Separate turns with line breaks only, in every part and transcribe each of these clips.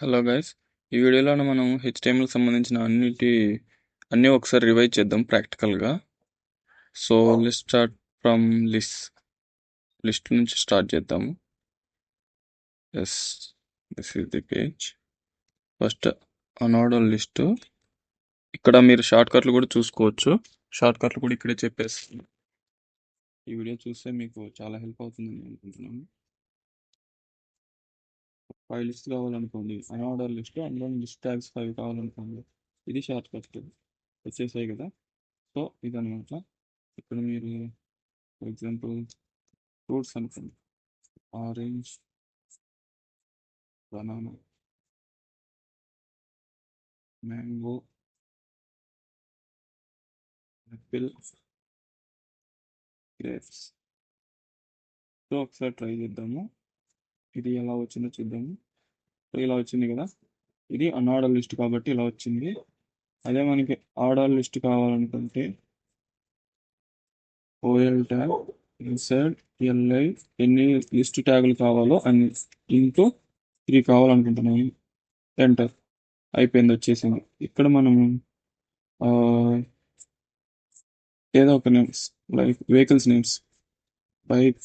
Hello guys ఈ వీడియోలో మనం హెచ్టిఎంఎల్ సంబంధించిన అన్నిటి అన్నీ ఒకసారి రివైజ్ చేద్దాం ప్రాక్టికల్గా so list start from list list నుంచి స్టార్ట్ చేద్దాము. Yes this is the page first unordered list ఇక్కడ మీరు షార్ట్ కట్లు కూడా చూసుకోవచ్చు. షార్ట్ కట్లు కూడా ఇక్కడే చెప్పేస్తాను. ఈ వీడియో చూస్తే మీకు చాలా హెల్ప్ అవుతుందని అనుకుంటున్నాను. ఫైవ్ లిస్ట్ కావాలనుకోండి. అన్ఆర్డర్ లిస్ట్ అందులో లిస్ట్ ట్యాగ్స్ ఫైవ్ కావాలనుకోండి. ఇది షార్ట్ కట్ వచ్చేసాయి కదా. సో ఇదనమాట ఇక్కడ మీరు ఫర్ ఎగ్జాంపుల్ ఫ్రూట్స్ అనుకోండి. Orange banana mango apple grapes so ఒకసారి ట్రై చేద్దాము. ఇది ఎలా వచ్చిందో చూద్దాము. సో ఇలా వచ్చింది కదా. ఇది అన్ఆర్డర్ లిస్ట్ కాబట్టి ఇలా వచ్చింది. అదే మనకి ఆర్డర్ లిస్ట్ కావాలనుకుంటే ఓఎల్ ట్యాగ్ ఇన్సర్ట్ ఎల్ఐ ఎన్ని లిస్ట్ ట్యాగులు కావాలో అన్ని ఇంటూ త్రీ కావాలనుకుంటున్నాము. ఎంటర్ అయిపోయింది వచ్చేసింది. ఇక్కడ మనము ఏదో ఒక names like vehicles names bike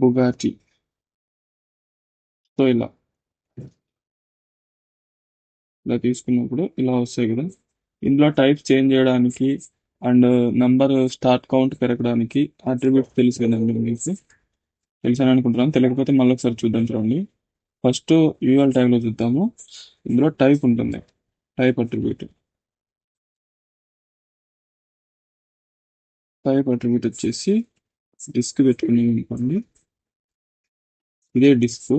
Bugatti so ఇలా. ఇలా తీసుకున్నప్పుడు ఇలా వస్తాయి కదా. ఇందులో టైప్ చేంజ్ చేయడానికి అండ్ నంబర్ స్టార్ట్ కౌంట్ పెరగడానికి అట్రిబ్యూట్ తెలుసు కదండి మీకు. తెలుసని అనుకుంటున్నాను. తెలియకపోతే మళ్ళీ ఒకసారి చూద్దాం చూడండి. ఫస్ట్ యూఎల్ టైప్లో చూద్దాము. ఇందులో టైప్ ఉంటుంది. టైప్ అట్రిబ్యూట్ టైప్ మీద వచ్చేసి డిస్క్ పెట్టుకున్నాం అనుకోండి. ఇదే డిస్క్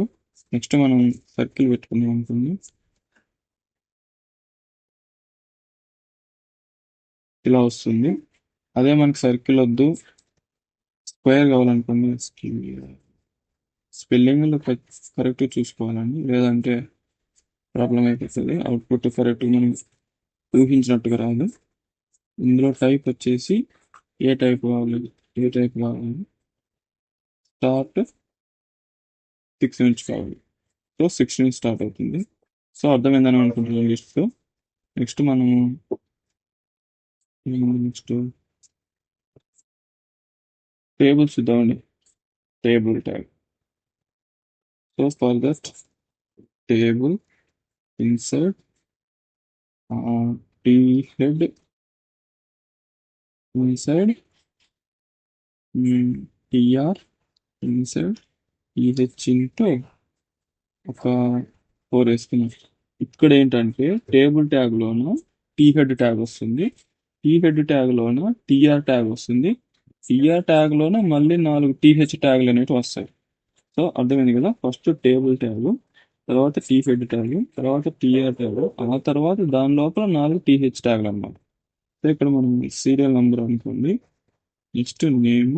నెక్స్ట్ మనం సర్కిల్ పెట్టుకున్నాం అనుకోండి. ఇలా వస్తుంది. అదే మనకి సర్కిల్ వద్దు. స్క్వేర్ కావాలనుకోండి స్పెల్లింగ్లో కరెక్ట్ చూసుకోవాలండి. లేదంటే ప్రాబ్లం అయిపోతుంది. అవుట్పుట్ కరెక్ట్ మనం ఊహించినట్టుగా రాదు. ఇందులో టైప్ వచ్చేసి ఏ టైప్ కావాలి ఏ టైప్ కావాలి స్టార్ట్ సిక్స్ నుంచి కావాలి సో సిక్స్ నుంచి స్టార్ట్ అవుతుంది. సో అర్థమైందని అనుకుంటున్నాం లిస్ట్. నెక్స్ట్ మనము నెక్స్ట్? టేబుల్స్ చూద్దామండి. Table tag so for that table insert T head inside TR inside EH into ఒక ఫోర్ వేసుకున్నాం. ఇక్కడ ఏంటంటే టేబుల్ ట్యాగ్లోన టీ హెడ్ ట్యాగ్ వస్తుంది. టీ హెడ్ ట్యాగ్లోన టీఆర్ ట్యాగ్ వస్తుంది. టీఆర్ ట్యాగ్లోన మళ్ళీ నాలుగు టీహెచ్ ట్యాగ్లు అనేవి వస్తాయి. సో అర్థమైంది కదా? ఫస్ట్ టేబుల్ ట్యాగ్ తర్వాత టీ హెడ్ ట్యాగ్ తర్వాత టీఆర్ ట్యాగ్ ఆ తర్వాత దాని లోపల నాలుగు టీహెచ్ ట్యాగ్లు అన్నమాట. ఇక్కడ మనం సీరియల్ నెంబర్ అనుకోండి. Next name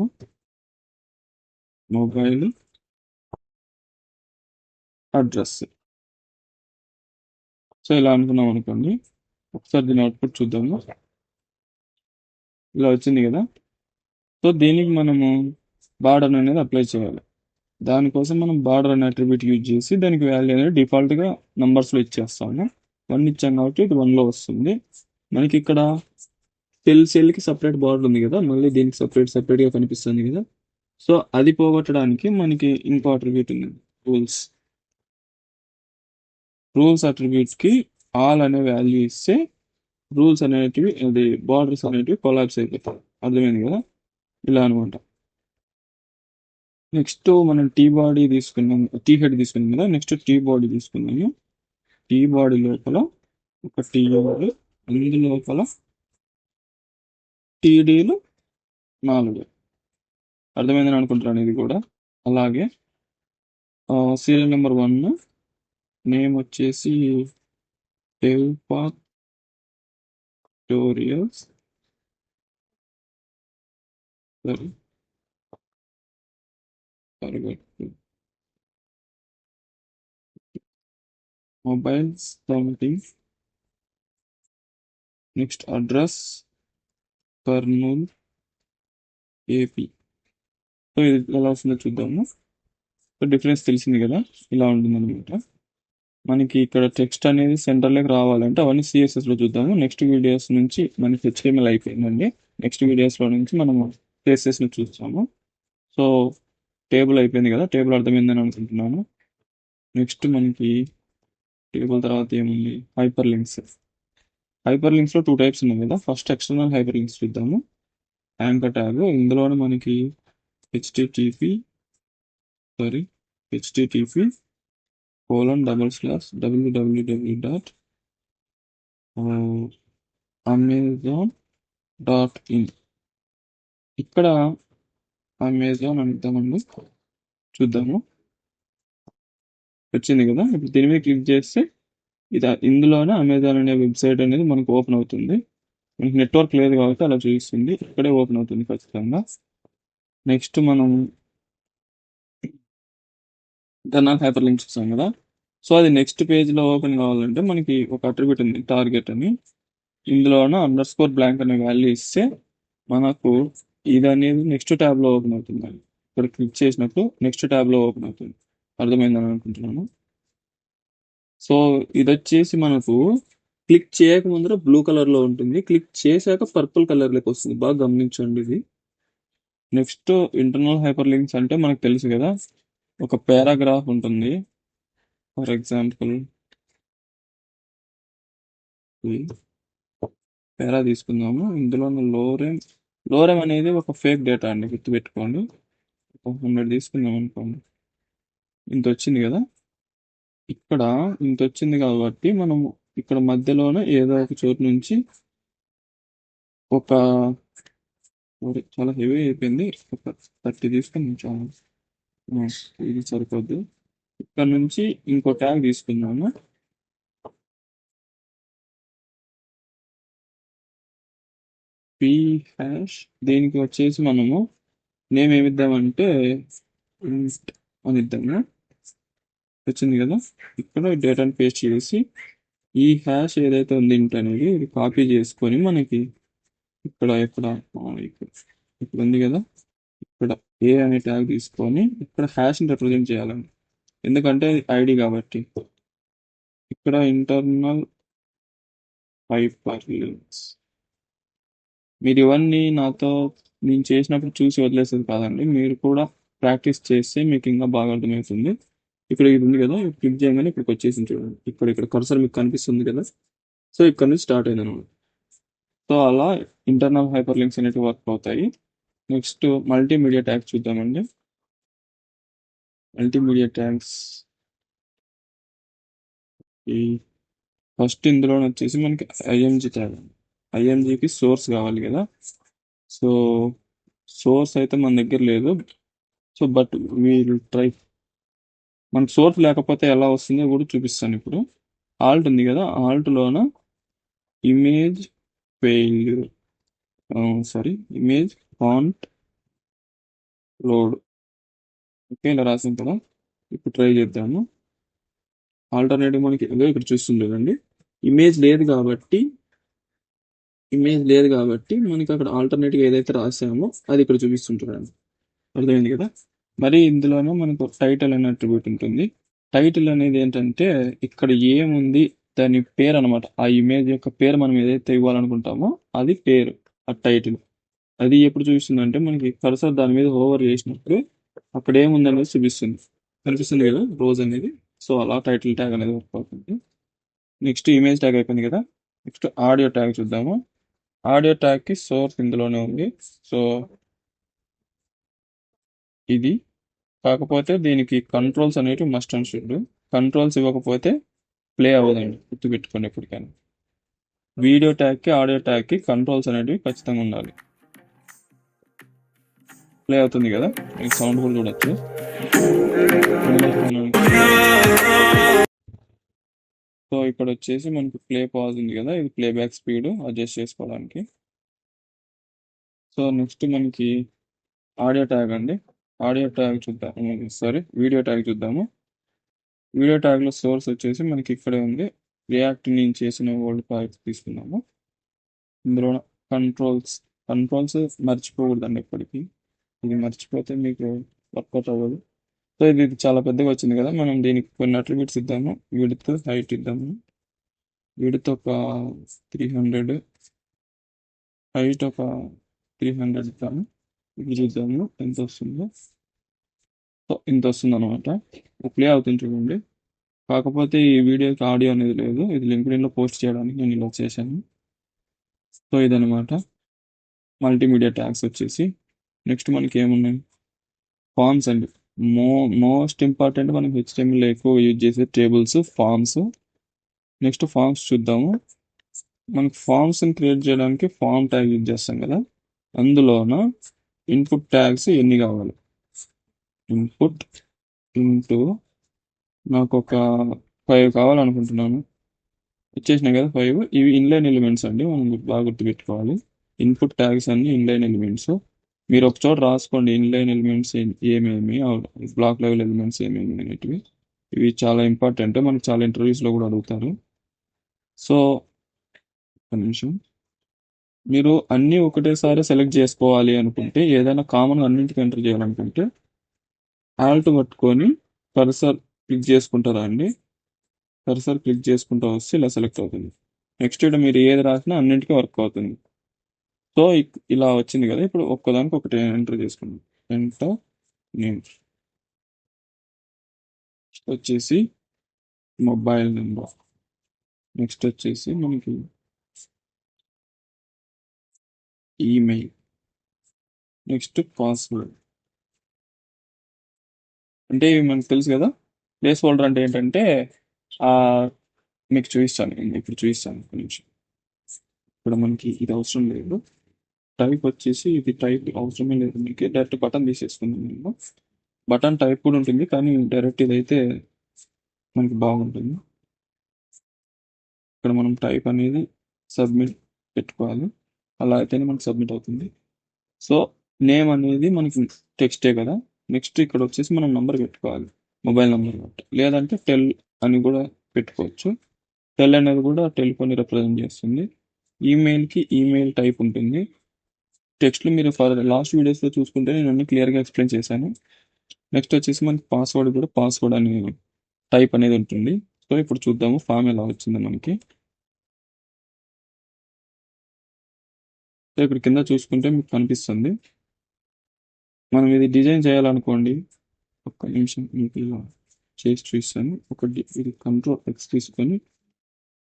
mobile address. So ఇలా అనుకున్నాం అనుకోండి. ఒకసారి దీని అవుట్పుట్ చూద్దాము ఇలా వచ్చింది కదా. సో దీనికి మనము బార్డర్ అనేది అప్లై చేయాలి. దానికోసం మనం బార్డర్ అనే అట్రిబ్యూట్ యూజ్ చేసి దానికి వాల్యూ అనేది డిఫాల్ట్గా నంబర్స్లో ఇచ్చేస్తాము. వన్ ఇచ్చాం కాబట్టి ఇది వన్లో వస్తుంది. మనకి ఇక్కడ సెల్ సెల్కి సపరేట్ బార్డర్ ఉంది కదా మళ్ళీ దీనికి సపరేట్ సపరేట్గా కనిపిస్తుంది కదా. సో అది పోగొట్టడానికి మనకి ఇంకో అట్రిబ్యూట్ ఉంది రూల్స్ రూల్స్ అట్రిబ్యూట్కి ఆల్ అనే వాల్యూ ఇస్తే రూల్స్ అనేటివి అది బార్డర్స్ అనేటివి కొలాబ్స్ అయిపోతాయి. అర్థమైంది కదా? ఇలా అనమాట నెక్స్ట్ మనం టీ బాడీ తీసుకున్నాం టీ హెడ్ తీసుకున్నాం కదా? నెక్స్ట్ టీ బాడీ తీసుకున్నాము. టీ బాడీ లోపల ఒక టీ అందు లోపల టీడీలు నాలుగు. అర్థమైందని అనుకుంటున్నాను ఇది కూడా. అలాగే సీరియల్ నెంబర్ వన్ నేమ్ వచ్చేసి టోరియల్స్ సరే. Mobiles something next address. Kurnool AP so ఇది ఎలా వస్తుందో చూద్దాము. సో డిఫరెన్స్ తెలిసింది కదా? ఇలా ఉంటుంది అనమాట మనకి ఇక్కడ టెక్స్ట్ అనేది సెంటర్లోకి రావాలంటే అవన్నీ సిఎస్ఎస్లో లో చూద్దాము. నెక్స్ట్ వీడియోస్ నుంచి మనకి హెచ్టిఎంఎల్ అయిపోయిందండి. నెక్స్ట్ వీడియోస్లో నుంచి మనము సిఎస్ఎస్ని చూస్తాము. సో టేబుల్ అయిపోయింది కదా? టేబుల్ అర్థమైందని అనుకుంటున్నాను. నెక్స్ట్ మనకి టేబుల్ తర్వాత ఏముంది? హైపర్ లింక్స్ హైపర్ లింక్స్లో టూ టైప్స్ ఉన్నాయి కదా. ఫస్ట్ ఎక్స్టర్నల్ హైపర్ లింక్స్ చూద్దాము యాంకర్ ట్యాగ్ ఇందులోనే మనకి HTTP sorry HTTP colon double slash WWW dot Amazon dot in ఇక్కడ అమెజాన్ అడుగుతామండి. చూద్దాము. వచ్చింది కదా. ఇప్పుడు దీని మీద క్లిక్ చేస్తే ఇది ఇందులోనే అమెజాన్ అనే వెబ్సైట్ అనేది మనకు ఓపెన్ అవుతుంది. మనకి నెట్వర్క్ లేదు కాబట్టి అలా చూపిస్తుంది. ఇక్కడే ఓపెన్ అవుతుంది ఖచ్చితంగా. నెక్స్ట్ మనం ఇంటర్నల్ హైపర్ లింక్ చూసాం కదా. సో అది నెక్స్ట్ పేజ్లో ఓపెన్ కావాలంటే మనకి ఒక అట్రిబ్యూట్ ఉంది టార్గెట్ అని. ఇందులోన అండర్ స్కోర్ బ్లాంక్ అనే వాల్యూ ఇస్తే మనకు ఇది అనేది నెక్స్ట్ ట్యాబ్లో ఓపెన్ అవుతుంది. ఇక్కడ క్లిక్ చేసినప్పుడు నెక్స్ట్ ట్యాబ్లో ఓపెన్ అవుతుంది. అర్థమైందని అనుకుంటున్నాను. సో ఇది వచ్చేసి మనకు క్లిక్ చేయక ముందర బ్లూ కలర్లో ఉంటుంది. క్లిక్ చేశాక పర్పుల్ కలర్లోకి వస్తుంది. బాగా గమనించండి ఇది. నెక్స్ట్ ఇంటర్నల్ హైపర్ లింక్స్ అంటే మనకు తెలుసు కదా ఒక పారాగ్రాఫ్ ఉంటుంది. ఫర్ ఎగ్జాంపుల్ పేరా తీసుకుందాము. ఇందులో లోరెమ్ లోరెమ్ అనేది ఒక ఫేక్ డేటా అండి గుర్తుపెట్టుకోండి. ఒక హండ్రెడ్ తీసుకుందాం అనుకోండి. ఇంత వచ్చింది కదా. ఇక్కడ ఇంత వచ్చింది కాబట్టి మనం ఇక్కడ మధ్యలోనే ఏదో ఒక చోటు నుంచి ఒక చాలా హెవీ అయిపోయింది. ఒక థర్టీ తీసుకుని చాలా ఇది సరిపోద్ది. ఇక్కడ నుంచి ఇంకో ట్యాగ్ తీసుకుందాము. పి హ్యాష్ దీనికి వచ్చేసి మనము నేమ్ ఏమిద్దామంటే అని ఇద్దాము వచ్చింది కదా? ఇక్కడ డేటాను పేస్ట్ చేసి ఈ హ్యాష్ ఏదైతే ఉంది int అనేది ఇది కాపీ చేసుకొని మనకి ఇక్కడ ఇక్కడ ఇక్కడ ఇక్కడ ఉంది కదా? ఇక్కడ ఏ అనే ట్యాగ్ తీసుకొని ఇక్కడ హ్యాష్ని రిప్రజెంట్ చేయాలండి. ఎందుకంటే ఐడి కాబట్టి. ఇక్కడ ఇంటర్నల్ హైపర్ లింక్స్ మీరు ఇవన్నీ నాతో నేను చేసినప్పుడు చూసి వదిలేసేది కాదండి. మీరు కూడా ప్రాక్టీస్ చేస్తే మీకు ఇంకా బాగా అర్థమవుతుంది. ఇక్కడ ఇది ఉంది కదా క్లిక్ చేయగానే ఇక్కడికి వచ్చేసింది చూడండి. ఇక్కడ ఇక్కడ కర్సర్ మీకు కనిపిస్తుంది కదా. సో ఇక్కడ నుంచి స్టార్ట్ అయింది అనమాట. సో అలా ఇంటర్నల్ హైపర్ లింక్స్ అనేవి వర్క్ అవుతాయి. నెక్స్ట్ మల్టీమీడియా ట్యాగ్స్ చూద్దామండి. మల్టీమీడియా ట్యాగ్స్ ఈ ఫస్ట్ ఇందులో వచ్చేసి మనకి ఐఎంజి ట్యాగ్ ఐఎంజికి సోర్స్ కావాలి కదా. సో సోర్స్ అయితే మన దగ్గర లేదు. సో బట్ వీల్ ట్రై మనకు సోర్స్ లేకపోతే ఎలా వస్తుందో కూడా చూపిస్తాను ఇప్పుడు. ఆల్ట్ ఉంది కదా ఆల్ట్లోన image failure sorry image font load okay ఇలా రాసాం కదా. ఇప్పుడు ట్రై చేద్దాము. ఆల్టర్నేటివ్ మనకి ఏదో ఇక్కడ చూస్తుండేదండి ఇమేజ్ లేదు కాబట్టి ఇమేజ్ లేదు కాబట్టి మనకి అక్కడ ఆల్టర్నేటివ్ ఏదైతే రాసామో అది ఇక్కడ చూపిస్తుంటారు అర్థమైంది కదా? మరి ఇందులోనూ మనకు టైటిల్ అనే అట్రిబ్యూట్ ఉంటుంది. టైటిల్ అనేది ఏంటంటే ఇక్కడ ఏముంది దాని పేరు అనమాట ఆ ఇమేజ్ యొక్క పేరు మనం ఏదైతే ఇవ్వాలనుకుంటామో అది పేరు ఆ టైటిల్ అది ఎప్పుడు చూపిస్తుంది మనకి కర్సర్ దాని మీద ఓవర్ చేసినప్పుడు అక్కడ ఏముంది అనేది చూపిస్తుంది. కనిపిస్తుంది కదా రోజ్ అనేది. సో అలా టైటిల్ ట్యాగ్ అనేది వర్క్ అవుతుంది. నెక్స్ట్ ఇమేజ్ ట్యాగ్ అయిపోయింది కదా. నెక్స్ట్ ఆడియో ట్యాగ్ చూద్దాము. ఆడియో ట్యాగ్కి సోర్స్ ఇందులోనే ఉంది. సో ఇది. కాకపోతే దీనికి కంట్రోల్స్ అనేవి మస్ట్ అండ్ షుడ్ కంట్రోల్స్ ఇవ్వకపోతే ప్లే అవ్వదండి గుర్తుపెట్టుకోండి ఎప్పటికైనా. వీడియో ట్యాగ్కి ఆడియో ట్యాగ్కి కంట్రోల్స్ అనేవి ఖచ్చితంగా ఉండాలి. ప్లే అవుతుంది కదా? మీకు సౌండ్ కూడా చూడొచ్చు. సో ఇక్కడ వచ్చేసి మనకి ప్లే పాజ్ ఉంది కదా? ఇది ప్లే బ్యాక్ స్పీడ్ అడ్జస్ట్ చేసుకోవడానికి. సో నెక్స్ట్ మనకి ఆడియో ట్యాగ్ అండి. ఆడియో ట్యాగ్ చూద్దాం. సారీ వీడియో ట్యాగ్ చూద్దాము. వీడియో ట్యాగ్లో సోర్స్ వచ్చేసి మనకి ఇక్కడే ఉంది. రియాక్ట్ నేను చేసిన ఓల్డ్ ప్రాజెక్ట్ తీసుకున్నాము. ఇందులో కంట్రోల్స్ కంట్రోల్స్ మర్చిపోకూడదండి ఇప్పటికీ ఇది మర్చిపోతే మీకు వర్కౌట్ అవ్వదు. సో ఇది చాలా పెద్దగా వచ్చింది కదా మనం దీనికి కొన్ని అట్రిబ్యూట్స్ ఇద్దాము. వీడితో హైట్ ఇద్దాము. వీడితో ఒక త్రీ హండ్రెడ్ హైట్ ఒక త్రీ హండ్రెడ్ ఇద్దాము. ఇది చూద్దాము ఎంత వస్తుందో సో ఇంత వస్తుంది అనమాట ప్లే అవుతుంది చూడండి. కాకపోతే ఈ వీడియోకి ఆడియో అనేది లేదు. ఇది లింక్డ్ఇన్లో పోస్ట్ చేయడానికి నేను ఇలా చేశాను. సో ఇదనమాట మల్టీమీడియా ట్యాగ్స్ వచ్చేసి. నెక్స్ట్ మనకి ఏమున్నాయి? ఫార్మ్స్ అండి. మో మోస్ట్ ఇంపార్టెంట్ మనం హెచ్టిఎంఎల్ ఎక్కువ యూజ్ చేసే టేబుల్స్ ఫార్మ్స్. నెక్స్ట్ ఫార్మ్స్ చూద్దాము. మనకి ఫార్మ్స్ని క్రియేట్ చేయడానికి ఫార్మ్ ట్యాగ్ యూజ్ చేస్తాం కదా. అందులోన ఇన్పుట్ ట్యాగ్స్ ఎన్ని కావాలి? ఇన్పుట్ ఇంటూ నాకు ఒక ఫైవ్ కావాలనుకుంటున్నాను. వచ్చేసినాయి కదా ఫైవ్ ఇవి ఇన్లైన్ ఎలిమెంట్స్ అండి. మనం బాగా గుర్తుపెట్టుకోవాలి. ఇన్పుట్ ట్యాగ్స్ అన్ని ఇన్లైన్ ఎలిమెంట్స్ మీరు ఒక చోట రాసుకోండి. ఇన్లైన్ ఎలిమెంట్స్ ఏమేమి? బ్లాక్ లెవెల్ ఎలిమెంట్స్ ఏమేమి అనేటివి. ఇవి చాలా ఇంపార్టెంట్ మనకు చాలా ఇంటర్వ్యూస్లో కూడా అడుగుతారు. సో ఒక నిమిషం. మీరు అన్నీ ఒకటేసారి సెలెక్ట్ చేసుకోవాలి అనుకుంటే ఏదైనా కామన్ అన్నింటికి ఎంటర్ చేయాలనుకుంటే ఆల్ట్ పట్టుకొని కర్సర్ క్లిక్ చేసుకుంటారా అండి? కర్సర్ క్లిక్ చేసుకుంటా వస్తే ఇలా సెలెక్ట్ అవుతుంది. నెక్స్ట్ ఇక్కడ మీరు ఏది రాసినా అన్నింటికీ వర్క్ అవుతుంది. సో ఇలా వచ్చింది కదా ఇప్పుడు ఒక్కదానికి ఒకటి ఎంటర్ చేసుకుంటాం ఎంటర్ నేమ్ వచ్చేసి మొబైల్ నెంబర్ నెక్స్ట్ వచ్చేసి మనకి ఈమెయిల్ నెక్స్ట్ పాస్వర్డ్ అంటే ఇవి మనకు తెలుసు కదా? ప్లేస్ హోల్డర్ అంటే ఏంటంటే మీకు చూపిస్తాను. నేను ఇప్పుడు చూపిస్తాను ఒక నిమిషం. ఇప్పుడు మనకి ఇది అవసరం లేదు. టైప్ వచ్చేసి ఇది టైప్ అవసరమే లేదు మీకు. డైరెక్ట్ బటన్ తీసేసుకుందాం నేను. బటన్ టైప్ కూడా ఉంటుంది కానీ డైరెక్ట్ ఇదైతే మనకి బాగుంటుంది. ఇక్కడ మనం టైప్ అనేది సబ్మిట్ పెట్టుకోవాలి. అలా అయితేనే మనకి సబ్మిట్ అవుతుంది. సో నేమ్ అనేది మనకి టెక్స్టే కదా. నెక్స్ట్ ఇక్కడ వచ్చేసి మనం నంబర్ పెట్టుకోవాలి. మొబైల్ నెంబర్ బట్టి లేదంటే టెల్ అని కూడా పెట్టుకోవచ్చు. టెల్ అనేది కూడా టెలిఫోన్ రిప్రజెంట్ చేస్తుంది. ఈమెయిల్కి ఈమెయిల్ టైప్ ఉంటుంది. టెక్స్ట్లు మీరు ఫర్ లాస్ట్ వీడియోస్లో చూసుకుంటే నేను అన్ని క్లియర్గా ఎక్స్ప్లెయిన్ చేశాను. నెక్స్ట్ వచ్చేసి మనకి పాస్వర్డ్ కూడా పాస్వర్డ్ అనే టైప్ అనేది ఉంటుంది. సో ఇప్పుడు చూద్దాము ఫామ్ ఎలా వచ్చింది మనకి. ఇక్కడ కింద చూసుకుంటే మీకు కనిపిస్తుంది. మనం ఇది డిజైన్ చేయాలనుకోండి. ఒక్క నిమిషం మీకు ఇలా చేసి చూస్తాను ఒక ఇది కంట్రోల్ ఎక్స్ తీసుకొని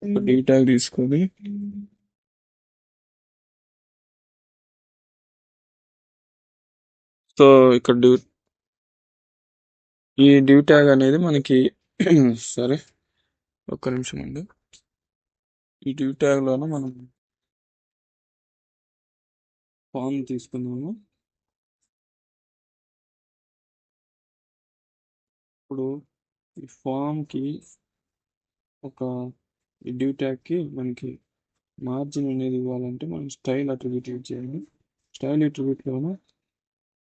ఒక డి తీసుకొని. సో ఇక్కడ డ్యూ ఈ డ్యూ ట్యాగ్ అనేది మనకి సరే ఒక్క నిమిషం అండి ఈ డ్యూ ట్యాగ్లోన మనం ఫామ్ తీసుకున్నాము ఇప్పుడు ఈ ఫామ్కి ఒక ఈ డ్యూ ట్యాగ్కి మనకి మార్జిన్ అనేది ఇవ్వాలంటే మనం స్టైల్ అట్రిబ్యూట్ యూజ్ చేయాలి. స్టైల్ అట్రిబ్యూట్లోన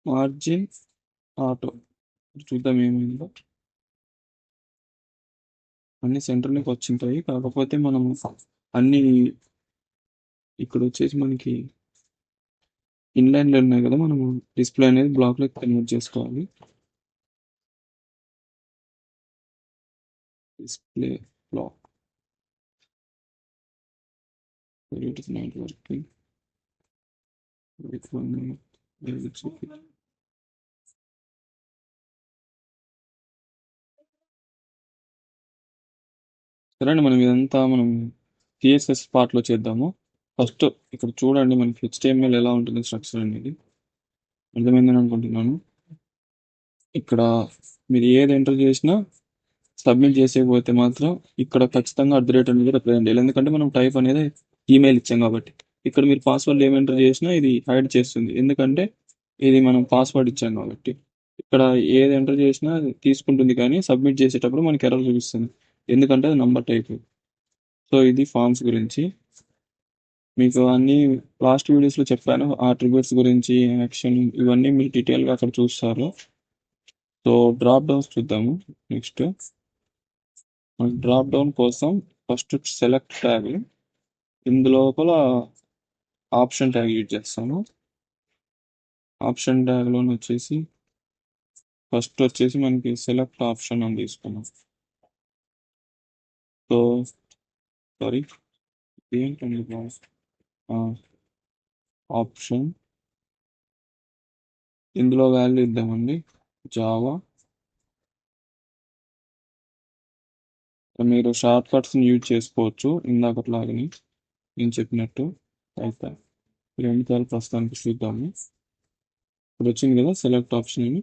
మార్జిన్ ఆటో చూద్దాం ఏమైందో. అన్ని సెంటర్లోకి వచ్చింటాయి. కాకపోతే మనం అన్ని ఇక్కడ వచ్చేసి మనకి ఇన్లైన్లో ఉన్నాయి కదా మనం డిస్ప్లే అనేది బ్లాక్లోకి కన్వర్ట్ చేసుకోవాలి. డిస్ప్లే బ్లాక్ it is సరే అండి మనం ఇదంతా మనం సిఎస్ఎస్ పార్ట్లో చేద్దాము. ఫస్ట్ ఇక్కడ చూడండి మనకి హెచ్టిఎంఎల్ ఎలా ఉంటుంది స్ట్రక్చర్ అనేది. అర్థమైందని అనుకుంటున్నాను. ఇక్కడ మీరు ఏది ఎంటర్ చేసినా సబ్మిట్ చేసేకపోతే మాత్రం ఇక్కడ ఖచ్చితంగా అట్ ది రేట్ అనేది రిప్రజెంట్ చేయాలి. ఎందుకంటే మనం టైప్ అనేది ఈమెయిల్ ఇచ్చాం కాబట్టి. ఇక్కడ మీరు పాస్వర్డ్ ఏమి ఎంటర్ చేసినా ఇది హైడ్ చేస్తుంది. ఎందుకంటే ఇది మనం పాస్వర్డ్ ఇచ్చాం కాబట్టి. ఇక్కడ ఏది ఎంటర్ చేసినా అది తీసుకుంటుంది కానీ సబ్మిట్ చేసేటప్పుడు మనకి ఎర్రర్ చూపిస్తుంది. ఎందుకంటే అది నంబర్ టైప్ సో ఇది ఫామ్స్ గురించి. మీకు అన్ని లాస్ట్ వీడియోస్లో చెప్పాను ఆ ట్రిబ్యూట్స్ గురించి యాక్షన్ ఇవన్నీ మీరు డీటెయిల్గా అక్కడ చూస్తారు. సో డ్రాప్ డౌన్స్ చూద్దాము. నెక్స్ట్ డ్రాప్ డౌన్ కోసం ఫస్ట్ సెలెక్ట్ ట్యాగ్ ఇందులోపల ఆప్షన్ ట్యాగ్ యూజ్ చేస్తాను. ఆప్షన్ ట్యాగ్లోని వచ్చేసి ఫస్ట్ వచ్చేసి మనకి సెలెక్ట్ ఆప్షన్ అని తీసుకున్నాం. సో సారీ ఏంటండి ఆప్షన్. ఇందులో వాల్యూ ఇద్దామండి. జావా. మీరు షార్ట్ కట్స్ని యూజ్ చేసుకోవచ్చు. ఇందాకట్లాగని నేను చెప్పినట్టు అయితే. రెండు సార్లు ప్రస్తుతానికి చూద్దాము. ఇప్పుడు వచ్చింది కదా సెలెక్ట్ ఆప్షన్ అని.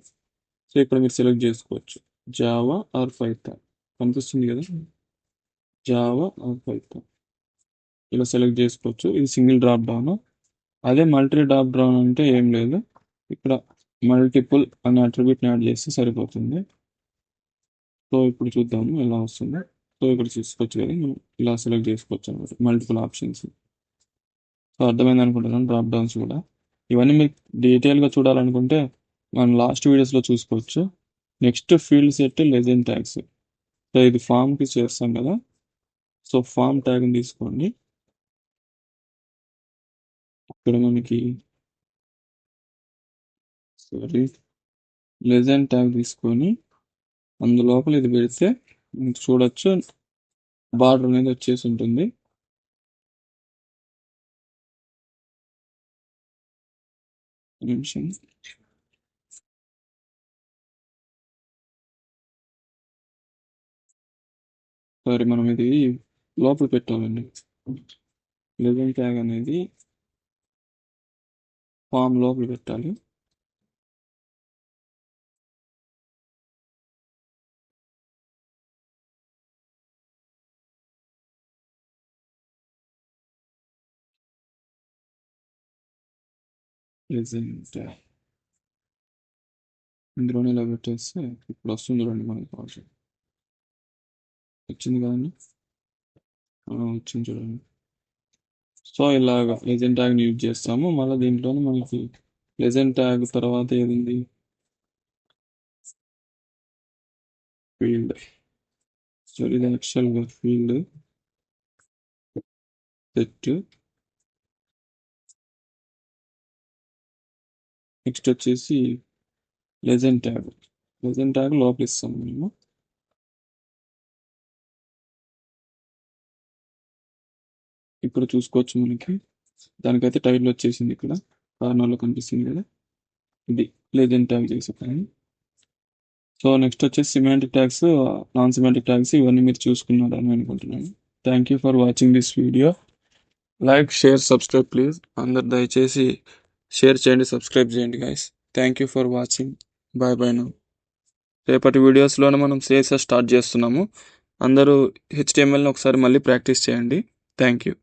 సో ఇక్కడ మీరు సెలెక్ట్ చేసుకోవచ్చు. Java or Python. కనిపిస్తుంది కదా? Java or Python. ఇలా సెలెక్ట్ చేసుకోవచ్చు. ఇది సింగిల్ డ్రాప్ డౌన్ అదే మల్టీ డ్రాప్ డౌన్ అంటే ఏం లేదు. ఇక్కడ మల్టిపుల్ అనే అట్రిబ్యూట్ని యాడ్ చేస్తే సరిపోతుంది. సో ఇప్పుడు చూద్దాము ఎలా వస్తుందో. సో ఇక్కడ చూసుకోవచ్చు కదా మనం ఇలా సెలెక్ట్ చేసుకోవచ్చు అనమాట. మల్టిపుల్ ఆప్షన్స్ సో అర్థమైంది అనుకుంటున్నాను డ్రాప్ డౌన్స్ కూడా. ఇవన్నీ మీకు డీటెయిల్గా చూడాలనుకుంటే మనం లాస్ట్ వీడియోస్లో చూసుకోవచ్చు. Next fieldset legend tags so ఇది ఫామ్కి చేస్తాం కదా. సో ఫామ్ ట్యాగ్ని తీసుకోండి. ఇక్కడ మనకి సారీ లెజెండ్ ట్యాగ్ తీసుకొని అందులోపల ఇది పెడితే మీకు చూడొచ్చు. బార్డర్ అనేది వచ్చేసి ఉంటుంది. నిమిషం. సారీ మనం ఇది లోపల పెట్టాలండి. లెజెండ్ ట్యాగ్ అనేది ఫామ్ లోపల పెట్టాలి. లెజెండ్ ఇందులోనే ఇలా పెట్టేస్తే ఇప్పుడు వస్తుంది చూడండి మనకి ప్రాజెక్ట్ వచ్చింది కదండి? వచ్చింది చూడండి. సో ఇలాగ లెజెండ్ ట్యాగ్ని యూజ్ చేస్తాము. మళ్ళీ దీంట్లోనే మనకి లెజెండ్ ట్యాగ్ తర్వాత ఏదింది? ఫీల్డ్ సో ఇది యాక్చువల్గా ఫీల్డ్ సెట్ నెక్స్ట్ వచ్చేసి లెజెంట్ ట్యాగ్ లెజెంట్ ట్యాగ్ లోపలిస్తాము మేము. ఇప్పుడు చూసుకోవచ్చు మనకి. దానికైతే టైటిల్ వచ్చేసింది ఇక్కడ. కార్నర్లో కనిపిస్తుంది కదా. ఇది లేజెంట్ ట్యాగ్ చేసే సో నెక్స్ట్ వచ్చేసి semantic tags non semantic tags ఇవన్నీ మీరు చూసుకున్నారు అని అనుకుంటున్నాను. Thank you for watching this video like share subscribe please అందరు దయచేసి షేర్ చేయండి సబ్స్క్రైబ్ చేయండి guys thank you for watching bye bye now రేపటి వీడియోస్లోనే మనం సిఎస్ఎస్ స్టార్ట్ చేస్తున్నాము. అందరూ హెచ్టిఎంఎల్ని ఒకసారి మళ్ళీ ప్రాక్టీస్ చేయండి. Thank you